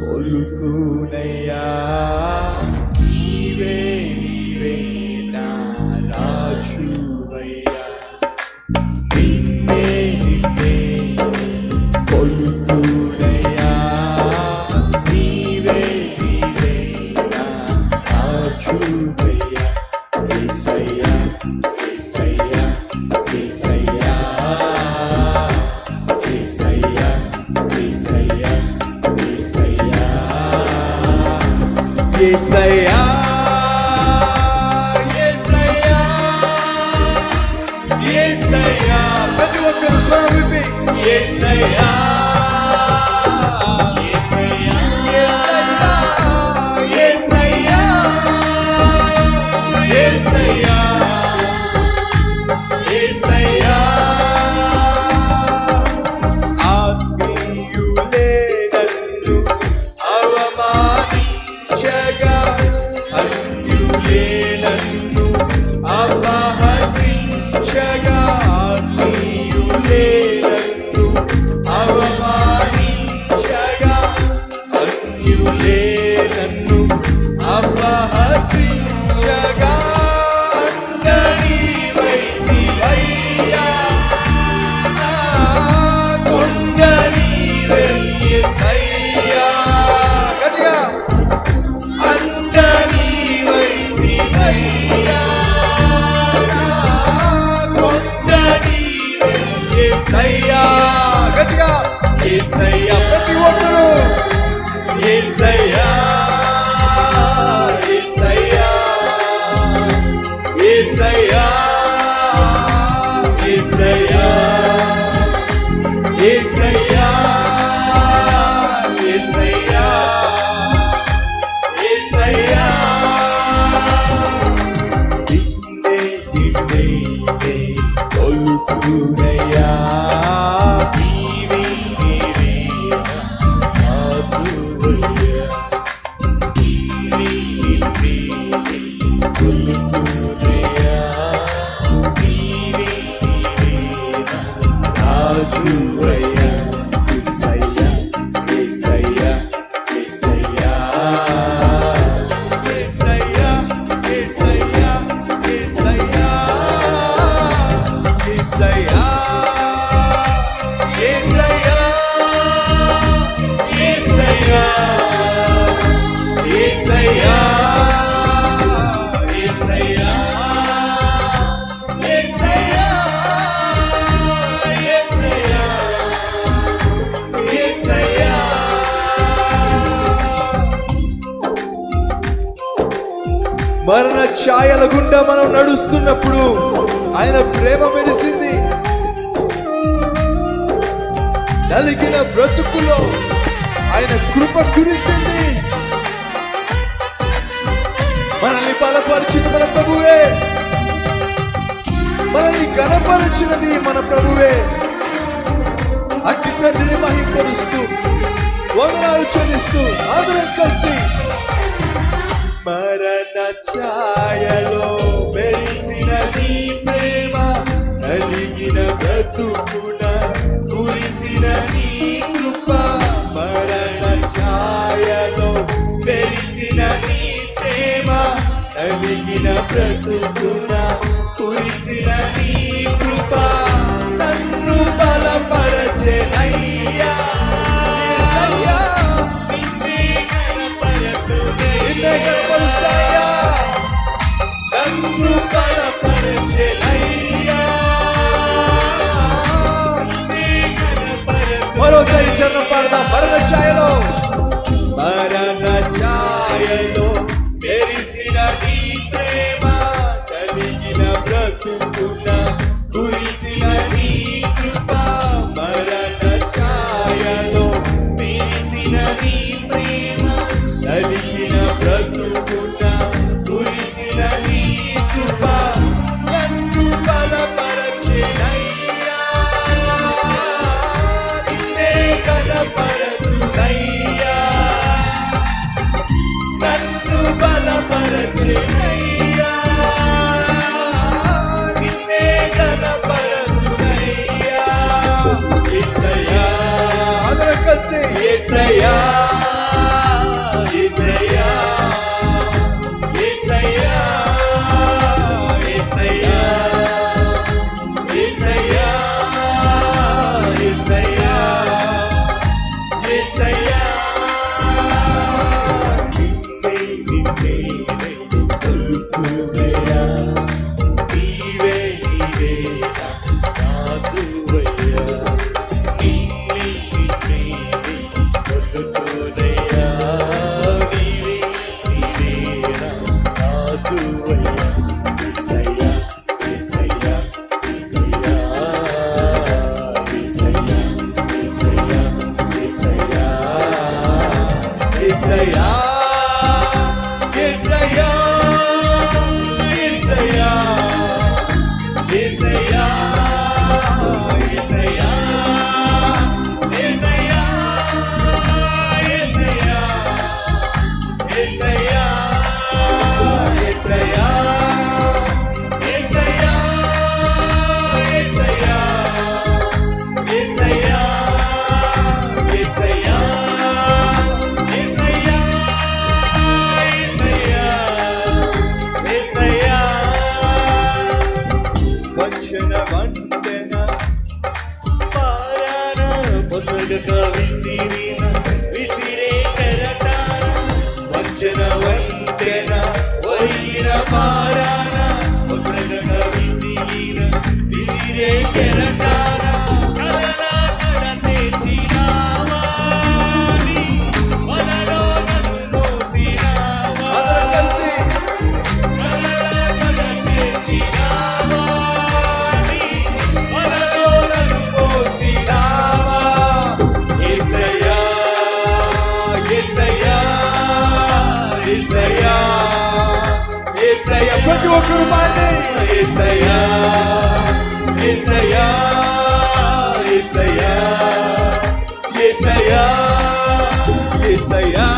கொலுக்குனையா say I ఏసయ్యా. గట్టిగా. ఏసయ్యా ప్రతి ఒక్కరూ. ఏసయ్యా. yeah. మరణ ఛాయల గుండా మనం నడుస్తున్నప్పుడు ఆయన ప్రేమ మెరిసింది. నలిగిన బ్రతుకులో ఆయన కృప కురిసింది. మనల్ని బలపరిచిన మన ప్రభువే. మనల్ని గణపరిచినది మన ప్రభువే. అట్టి తండ్రిని మహింపరుస్తూ వదనాలు చెల్లిస్తూ అందరం కలిసి మరణ ఛాయలో మెరిసిన నీ ప్రేమ కలిగిన బ్రతుకుడు బ్రతుకున కురిసిన నీ కృప నన్ను బలపరచెనయ్యా కనపరుస్తాయా. నన్ను బలపరచెనయ్యా మరోసారి చరణం పాడదాం. మరణ ఛాయలో. ఒసగక విసిరిన విసిరే కెరటాన వంచన వంతెన ఒరిగిన పారాన. ఒసగక విసిరిన విసిరే కెరటాన యేసయ్యా ప్రతి ఒక్కరు పాడి యేసయ్యా యేసయ్యా యేసయ్యా యేసయ్యా యేసయ్యా